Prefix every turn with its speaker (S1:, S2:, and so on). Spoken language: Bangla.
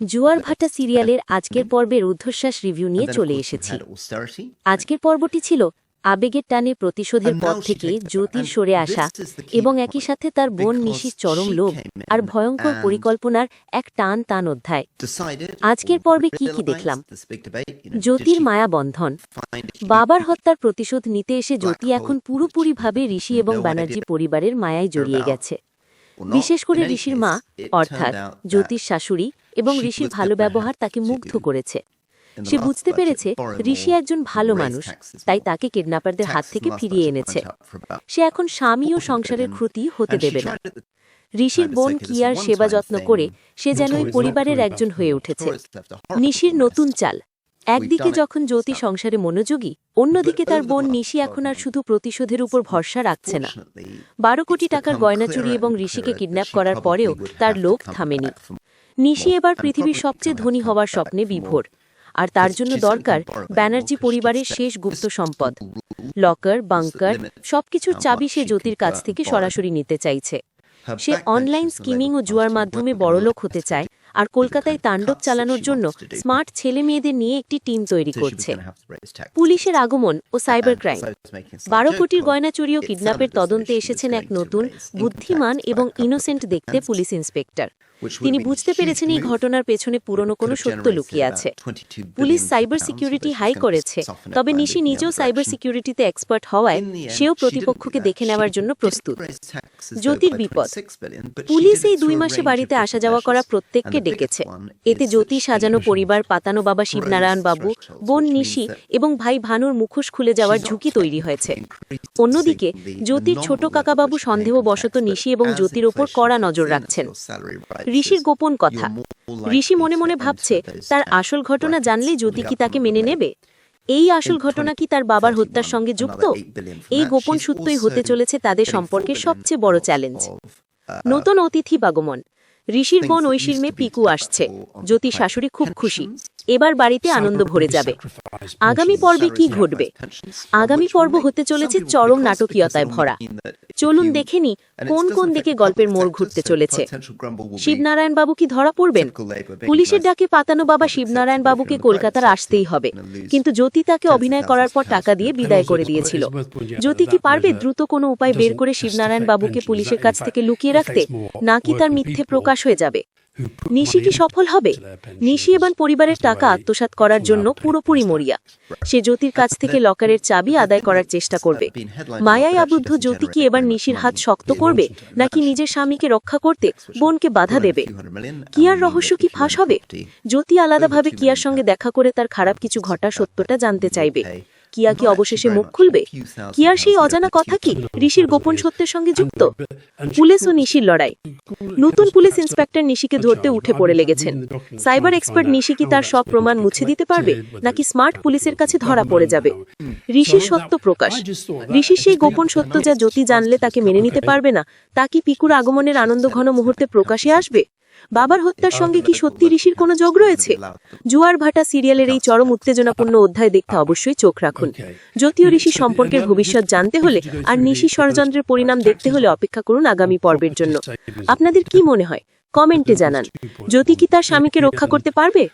S1: জুয়ার ভাটা সিরিয়ালের আজকের পর্বের ঊর্ধ্বশ্বাস রিভিউ নিয়ে চলে এসেছি। আজকের পর্বটি ছিল আবেগের টানে প্রতিশোধের পথ থেকে জ্যোতির সরে আসা এবং একই সাথে তার বোন নিশির চরম লোভ আর ভয়ঙ্কর পরিকল্পনার এক টান টান অধ্যায়।
S2: আজকের পর্বে কি কি দেখলাম?
S1: জ্যোতির মায়া বন্ধন। বাবার হত্যার প্রতিশোধ নিতে এসে জ্যোতি এখন পুরোপুরিভাবে ঋষি এবং ব্যানার্জি পরিবারের মায়ায় জড়িয়ে গেছে। বিশেষ করে ঋষির মা অর্থাৎ জ্যোতিষ শাশুড়ি এবং ঋষির ভালো ব্যবহার তাকে মুগ্ধ করেছে। সে বুঝতে পেরেছে ঋষি একজন ভালো মানুষ তাই তাকে কিডন্যাপারদের হাত থেকে ফিরিয়ে এনেছে। সে এখন স্বামী ও সংসারের ক্ষতি হতে দেবে না। ঋষির বোন কিয়ার সেবা যত্ন করে সে যেন এই পরিবারের একজন হয়ে উঠেছে। নিশির নতুন চাল। একদিকে যখন জ্যোতি সংসারে মনোযোগী অন্যদিকে তার বোন নিশি এখন আর শুধু প্রতিশোধের উপর ভরসা রাখছে না। বারো কোটি টাকার গয়না চুরি এবং ঋষিকে কিডন্যাপ করার পরেও তার লোক থামেনি। নিশি এবার পৃথিবীর সবচেয়ে ধনী হওয়ার স্বপ্নে বিভোর। আর তার জন্য দরকার ব্যানার্জি পরিবারের শেষ গুপ্ত সম্পদ। লকার বাংকার সবকিছুর চাবি সে জ্যোতির কাছ থেকে সরাসরি নিতে চাইছে। সে অনলাইন স্কিমিং ও জুয়ার মাধ্যমে বড়লোক হতে চায়। আর কলকাতায় তাণ্ডব চালানোর জন্য স্মার্ট ছেলে মেয়েদের নিয়ে একটি টিম তৈরি করছে। পুলিশের আগমন ও সাইবার ক্রাইম বারো কোটির গয়না চুরি ও কিডন্যাপের তদন্তে এসেছেন এক নতুন বুদ্ধিমান এবং ইনোসেন্ট দেখতে পুলিশ ইন্সপেক্টর। তিনি বুঝতে পেরেছেন এই ঘটনার পেছনে পুরনো কোনো সত্য লুকিয়ে আছে। পুলিশ সাইবার সিকিউরিটি হাই করেছে তবে নিশি নিজেও সাইবার সিকিউরিটিতে এক্সপার্ট হওয়ায় সেও প্রতিপক্ষকে দেখে নেওয়ার জন্য প্রস্তুত। জ্যোতির বিপদ। পুলিশ এই দুই মাসে বাড়িতে আসা যাওয়া করা প্রত্যেককে ডেকেছে। এতে জ্যোতি সাজানো পরিবার পাতানো বাবা শিবনারায়ণ বাবু বোন নিশি এবং ভাই ভানুর মুখোশ খুলে যাওয়ার ঝুঁকি তৈরি হয়েছে। অন্যদিকে জ্যোতির ছোট কাকাবাবু সন্দেহবশত নিশি এবং জ্যোতির ওপর কড়া নজর রাখছেন। ঋষির গোপন কথা ঋষি মনে মনে ভাবছে তার আসল ঘটনা জানলে জ্যোতি কি তাকে মেনে নেবে? এই আসল ঘটনা কি তার বাবার হত্যার সঙ্গে যুক্ত? এই গোপন সূত্রই হতে চলেছে তাদের সম্পর্কে সবচেয়ে বড় চ্যালেঞ্জ নতুন অতিথি বাগমন ঋষির বোন ঐশীর মেয়ে পিকু আসছে। জ্যোতি শাশুড়ি খুব খুশি। এবার বাড়িতে আনন্দ ভরে যাবে। আগামী পর্বে কি ঘটবে? আগামী পর্ব হতে চলেছে চরম নাটকীয়তায় ভরা। চলুন দেখে নি কোন কোন দিকে গল্পের মোড় ঘুরতে চলেছে। শিবনারায়ণ বাবু কি ধরা পড়বেন। পুলিশের ডাকে পাতানো বাবা শিবনারায়ণ বাবুকে কলকাতার আসতেই হবে। কিন্তু জ্যোতি তাকে অভিনয় করার পর টাকা দিয়ে বিদায় করে দিয়েছিল। জ্যোতি কি পারবে দ্রুত কোনো উপায় বের করে শিবনারায়ণ বাবুকে পুলিশের কাছ থেকে লুকিয়ে রাখতে? নাকি তার মিথ্যে প্রকাশ হয়ে যাবে। নিশি কি সফল হবে? নিশি এবার পরিবারের টাকা আত্মসাৎ করার জন্য পুরোপুরি মরিয়া। সে জ্যোতির কাছ থেকে লকারের চাবি আদায় করার চেষ্টা করবে। মায়ায় আবদ্ধ জ্যোতি কি এবার নিশির হাত শক্ত করবে নাকি নিজের স্বামীকে রক্ষা করতে বোনকে বাধা দেবে? কিয়ার রহস্য কি ফাঁস হবে? জ্যোতি আলাদাভাবে কিয়ার সঙ্গে দেখা করে তার খারাপ কিছু ঘটা সত্যটা জানতে চাইবে। কিয়া কি অবশেষে মুখ খুলবে? কিয়ার সেই অজানা কথা কি? ঋষির গোপন সত্যের সঙ্গে যুক্ত? পুলিশ ও নিশির লড়াই। নতুন পুলিশ ইন্সপেক্টর নিশিকে ধরতে উঠে পড়ে লেগেছেন। সাইবার এক্সপার্ট নিশি কি তার সব প্রমাণ মুছে দিতে পারবে, নাকি স্মার্ট পুলিশের কাছে ধরা পড়ে যাবে? ঋষির সত্য প্রকাশ। ঋষির সেই গোপন সত্য যা জ্যোতি জানলে তাকে মেনে নিতে পারবে না, তা কি পিকুর আগমনের আনন্দ ঘন মুহূর্তে প্রকাশে আসবে? বাবার হত্যার সঙ্গে কি সত্যি ঋষির কোনো যোগ রয়েছে? জুয়ার ভাটা সিরিয়ালের এই চরম উত্তেজনাপূর্ণ অধ্যায় দেখতে অবশ্যই চোখ রাখুন। যদিও ঋষি সম্পর্কের ভবিষ্যৎ জানতে হলে আর নিশি ষড়যন্ত্রের পরিণাম দেখতে হলে অপেক্ষা করুন আগামী পর্বের জন্য। আপনাদের কি মনে হয়? কমেন্টে জানান। জ্যোতি কি তার স্বামীকে রক্ষা করতে পারবে?